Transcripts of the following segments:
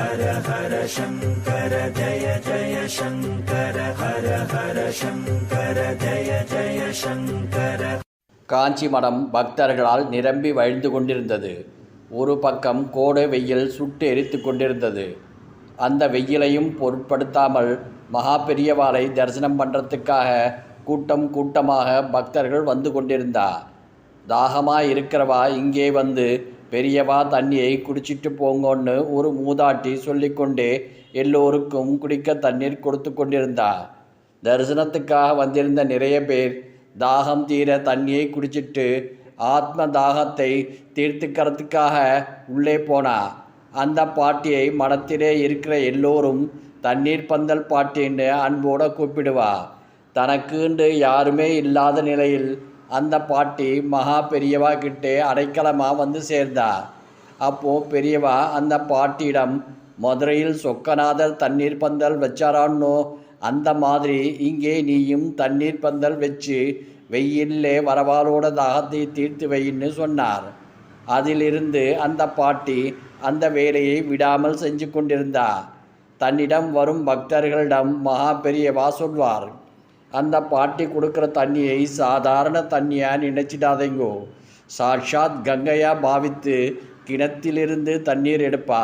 ஹர ஹர சங்கர ஜய ஜய சங்கர ஹர ஹர சங்கர ஜய ஜய சங்கர. காஞ்சி மடம் பக்தர்களால் நிரம்பி வழிந்து கொண்டிருந்தது. ஒரு பக்கம் கோடை வெயில் சுட்டு எரித்து கொண்டிருந்தது. அந்த வெயிலையும் பொருட்படுத்தாமல் மகா பெரியவாளை தரிசனம் பண்ணுறதுக்காக கூட்டம் கூட்டமாக பக்தர்கள் வந்து கொண்டிருந்தா. தாகமாக இருக்கிறவா இங்கே வந்து பெரியவா தண்ணியை குடிச்சிட்டு போங்கன்னு ஒரு மூதாட்டி சொல்லிக்கொண்டே எல்லோருக்கும் குடிக்க தண்ணீர் கொடுத்து கொண்டிருந்தா தரிசனத்துக்காக வந்திருந்த நிறைய பேர் தாகம் தீர தண்ணியை குடிச்சிட்டு ஆத்ம தாகத்தை தீர்த்துக்கிறதுக்காக உள்ளே போனா அந்த பாட்டியை மனத்திலே இருக்கிற எல்லோரும் தண்ணீர் பந்தல் பாட்டின்னு அன்போடு கூப்பிடுவா தனக்குண்டு யாருமே இல்லாத நிலையில் அந்த பாட்டி மகா பெரியவா கிட்டே அடைக்கலமாக வந்து சேர்ந்தா. அப்போது பெரியவா அந்த பாட்டியிடம் மதுரையில் சொக்கநாதர் தண்ணீர் பந்தல் வச்சாரான்னோ? அந்த மாதிரி இங்கே நீயும் தண்ணீர் பந்தல் வச்சு வெயிலே வரவாலோட தாகத்தை தீர்த்து வைன்னு சொன்னார். அதிலிருந்து அந்த பாட்டி அந்த வேலையை விடாமல் செஞ்சு கொண்டிருந்தா. தன்னிடம் வரும் பக்தர்களிடம் மகா பெரியவா சொல்வார் அந்த பாட்டி கொடுக்குற தண்ணியை சாதாரண தண்ணியாக நினைச்சிடாதீங்கோ. சாட்சாத் கங்கையாக பாவித்து கிணத்திலிருந்து தண்ணீர் எடுப்பா.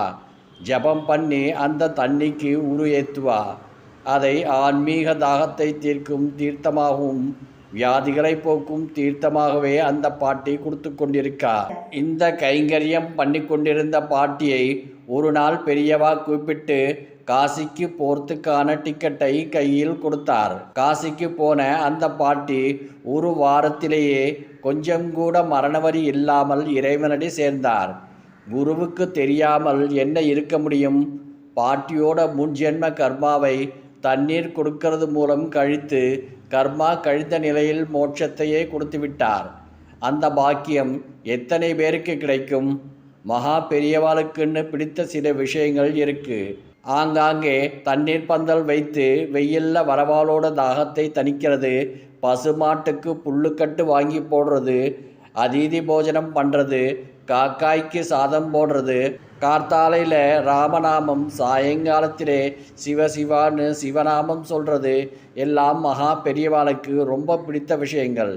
ஜெபம் பண்ணி அந்த தண்ணிக்கு உரு ஏற்றுவா அதை ஆன்மீக தாகத்தை தீர்க்கும் தீர்த்தமாகவும் வியாதிகளை போக்கும் தீர்த்தமாகவே அந்த பாட்டி கொடுத்து கொண்டிருக்கா. இந்த கைங்கரியம் பண்ணி கொண்டிருந்த பாட்டியை ஒரு நாள் பெரியவா கூப்பிட்டு காசிக்கு போறதுக்கான டிக்கெட்டை கையில் கொடுத்தார். காசிக்கு போன அந்த பாட்டி ஒரு வாரத்திலேயே கொஞ்சம் கூட மரணவரி இல்லாமல் இறைவனடி சேர்ந்தார். குருவுக்கு தெரியாமல் என்ன இருக்க முடியும்? பாட்டியோட முன்ஜென்ம கர்மாவை தண்ணீர் கொடுக்கிறது மூலம் கழித்து கர்மா கழித்த நிலையில் மோட்சத்தையே கொடுத்து விட்டார். அந்த பாக்கியம் எத்தனை பேருக்கு கிடைக்கும்? மகா பெரியவாளுக்குன்னு பிடித்த சில விஷயங்கள் இருக்குது ஆங்காங்கே தண்ணீர் பந்தல் வைத்து வெயில்ல வரவாளோட தாகத்தை தணிக்கிறது பசுமாட்டுக்கு புல்லுக்கட்டு வாங்கி போடுறது அதீதி போஜனம் பண்ணுறது காக்காய்க்கு சாதம் போடுறது. கார்த்தாலையில் ராமநாமம் சாயங்காலத்திலே சிவசிவான்னு சிவநாமம் சொல்கிறது எல்லாம் மகா பெரியவாளுக்கு ரொம்ப பிடித்த விஷயங்கள்.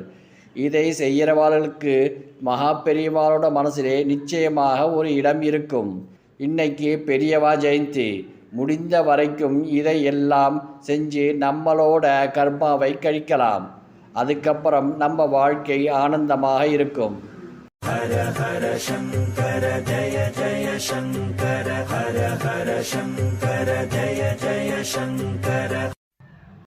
இதை செய்கிறவாளுக்கு மகா பெரியவாளோட மனசிலே நிச்சயமாக ஒரு இடம் இருக்கும். இன்னைக்கு பெரியவா ஜெயந்தி. முடிந்த வரைக்கும் இதையெல்லாம் செஞ்சு நம்மளோட கர்மாவை கழிக்கலாம். அதுக்கப்புறம் நம்ம வாழ்க்கை ஆனந்தமாக இருக்கும். ஹர ஹர சங்கர ஜய ஜய சங்கர ஹர ஹர சங்கர ஜய ஜய சங்கர